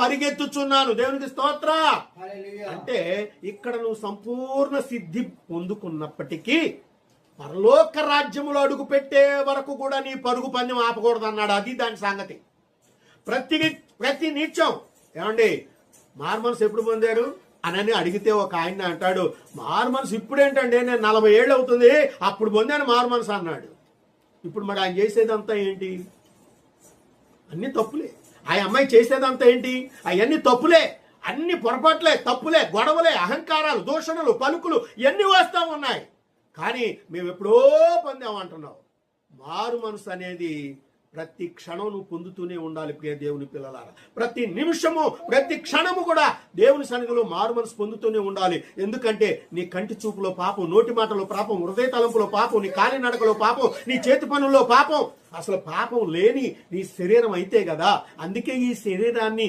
పరిగెత్తుచున్నాను. దేవునికి స్తోత్ర. అంటే ఇక్కడ నువ్వు సంపూర్ణ సిద్ధి పొందుకున్నప్పటికీ పరలోక రాజ్యములో అడుగు పెట్టే వరకు కూడా నీ పరుగు పందెం ఆపకూడదు అన్నాడు అది దాని సంగతి. ప్రతి ప్రతి నిత్యం. ఏమండి? మార్మన్స్ ఎప్పుడు పొందారు? అనని అడిగితే ఒక ఆయన అంటాడు మార్మన్స్ ఇప్పుడేంటండి? నేను నలభై ఏళ్ళు అవుతుంది. అప్పుడు పొందాను మార్మన్స్ అన్నాడు. ఇప్పుడు మరి ఆయన చేసేదంతా ఏంటి? అన్ని తప్పులే. ఆ అమ్మాయి చేసేదంతా ఏంటి? అవన్నీ తప్పులే. అన్ని పొరపాట్లే తప్పులే గొడవలే అహంకారాలు దూషణలు పలుకులు ఇవన్నీ వస్తూ ఉన్నాయి. కానీ మేము ఎప్పుడో పొందామంటున్నాం. మారు మనసు అనేది ప్రతి క్షణం నువ్వు పొందుతూనే ఉండాలి ప్రియ దేవుని పిల్లలారా. ప్రతి నిమిషము ప్రతి క్షణము కూడా దేవుని సన్నిధిలో మారు మనసు పొందుతూనే ఉండాలి. ఎందుకంటే నీ కంటి చూపులో పాపం నోటి మాటలో పాపం హృదయ తలంపులో పాపం నీ కాలినడకలో పాపం నీ చేతి పనుల్లో పాపం అసలు పాపం లేని నీ శరీరం అయితే కదా అందుకే ఈ శరీరాన్ని